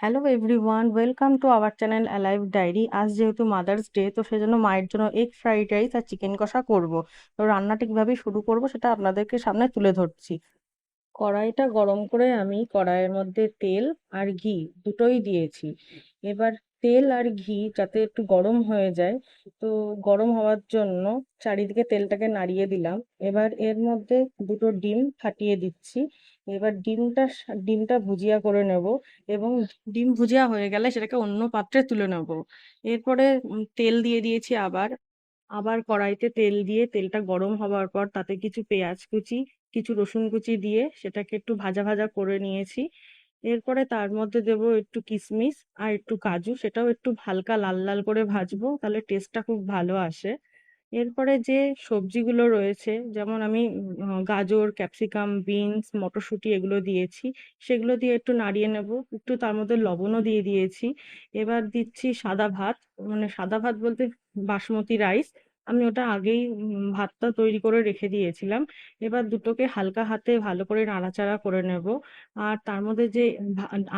Hello everyone welcome to our channel alive diary আজ যেহেতু mother's day তো সেজন্য মায়ের জন্য এগ ফ্রাইড রাইস আর চিকেন কষা করব। তো রান্নাটা কীভাবে শুরু করব, সেটা আপনাদেরকে সামনে তুলে ধরছি। কড়াইটা গরম করে আমি কড়াইয়ের মধ্যে তেল আর ঘি দুটোই দিয়েছি। এবার তেল আর ঘি যাতে একটু গরম হয়ে যায়, তো গরম হওয়ার জন্য চারিদিকে তেলটাকে নাড়িয়ে দিলাম। এবার এর মধ্যে দুটো ডিম ফাটিয়ে দিচ্ছি। এবার ডিমটা ডিমটা ভুজিয়া করে নেব এবং ডিম ভুজিয়া হয়ে গেলে সেটাকে অন্য পাত্রে তুলে নেব। এরপরে তেল দিয়ে দিয়েছি আবার। আবার কড়াইতে তেল দিয়ে তেলটা গরম হওয়ার পর তাতে কিছু পেঁয়াজ কুচি, কিছু রসুন কুচি দিয়ে সেটাকে একটু ভাজা ভাজা করে নিয়েছি। এরপরে তার মধ্যে দেব একটু কিশমিশ আর একটু কাজু, সেটাও একটু হালকা লাল লাল করে ভাজবো, তাহলে টেস্টটা খুব ভালো আসে। এরপরে যে সবজিগুলো রয়েছে, যেমন আমি গাজর, ক্যাপসিকাম, বিনস, মটরশুঁটি এগুলো দিয়েছি। সেগুলো দিয়ে একটু নাড়িয়ে নেব। একটু তার মধ্যে লবণও দিয়ে দিয়েছি। এবার দিচ্ছি সাদা ভাত। মানে সাদা ভাত বলতে বাসমতি রাইস। আমি ওটা আগেই ভাতটা তৈরি করে রেখে দিয়েছিলাম। এবার দুটোকে হালকা হাতে ভালো করে নাড়াচাড়া করে নেব। আর তার মধ্যে যে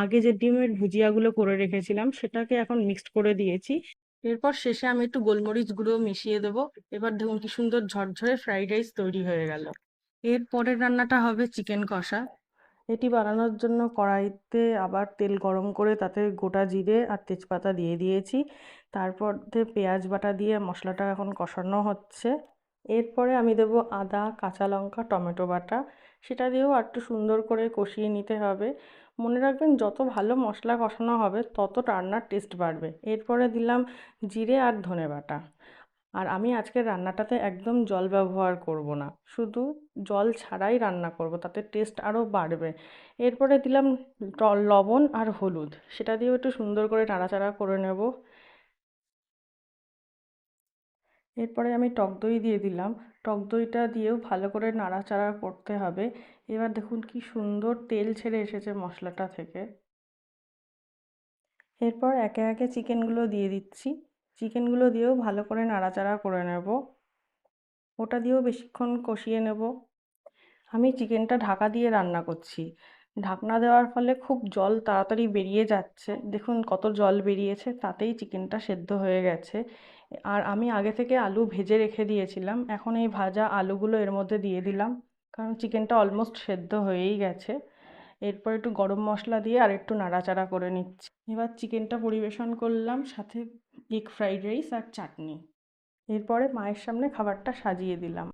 আগে যে ডিমের ভুজিয়াগুলো করে রেখেছিলাম, সেটাকে এখন মিক্সড করে দিয়েছি। এরপর শেষে আমি একটু গোলমরিচ গুঁড়ো মিশিয়ে দেবো। এবার দেখুন কি সুন্দর ঝরঝরে ফ্রাইড রাইস তৈরি হয়ে গেল। এর পরের রান্নাটা হবে চিকেন কষা। এটি বানানোর জন্য কড়াইতে আবার তেল গরম করে তাতে গোটা জিরে আর তেজপাতা দিয়ে দিয়েছি। তারপর পেঁয়াজ বাটা দিয়ে মশলাটা এখন কষানো হচ্ছে। এরপরে আমি দেবো আদা, কাঁচা লঙ্কা, টমেটো বাটা। সেটা দিয়েও আর একটু সুন্দর করে কষিয়ে নিতে হবে। মনে রাখবেন, যত ভালো মশলা কষানো হবে, তত রান্নার টেস্ট বাড়বে। এরপরে দিলাম জিরে আর ধনে বাটা। আর আমি আজকে রান্নাটাতে একদম জল ব্যবহার করব না। শুধু জল ছাড়াই রান্না করব, তাতে টেস্ট আরও বাড়বে। এরপরে দিলাম লবণ আর হলুদ। সেটা দিয়েও একটু সুন্দর করে নাড়াচাড়া করে নেব। এরপরে আমি টক দই দিয়ে দিলাম। টক দইটা দিয়েও ভালো করে নাড়াচাড়া করতে হবে। এবার দেখুন কি সুন্দর তেল ছেড়ে এসেছে মশলাটা থেকে। এরপর একে একে চিকেনগুলো দিয়ে দিচ্ছি। চিকেনগুলো দিয়েও ভালো করে নাড়াচাড়া করে নেব। ওটা দিয়েও বেশিক্ষণ কষিয়ে নেব। আমি চিকেনটা ঢাকা দিয়ে রান্না করছি। ঢাকনা দেওয়ার ফলে খুব জল তাড়াতাড়ি বেরিয়ে যাচ্ছে। দেখুন কত জল বেরিয়েছে, তাতেই চিকেনটা সেদ্ধ হয়ে গেছে। আর আমি আগে থেকে আলু ভেজে রেখে দিয়েছিলাম। এখন এই ভাজা আলুগুলো এর মধ্যে দিয়ে দিলাম। কারণ চিকেনটা অলমোস্ট সেদ্ধ হয়েই গেছে। এরপর একটু গরম মশলা দিয়ে আর একটু নাড়াচাড়া করে নিচ্ছি। এবার চিকেনটা পরিবেশন করলাম, সাথে এগ ফ্রাইড রাইস আর চাটনি। এরপরে মায়ের সামনে খাবারটা সাজিয়ে দিলাম।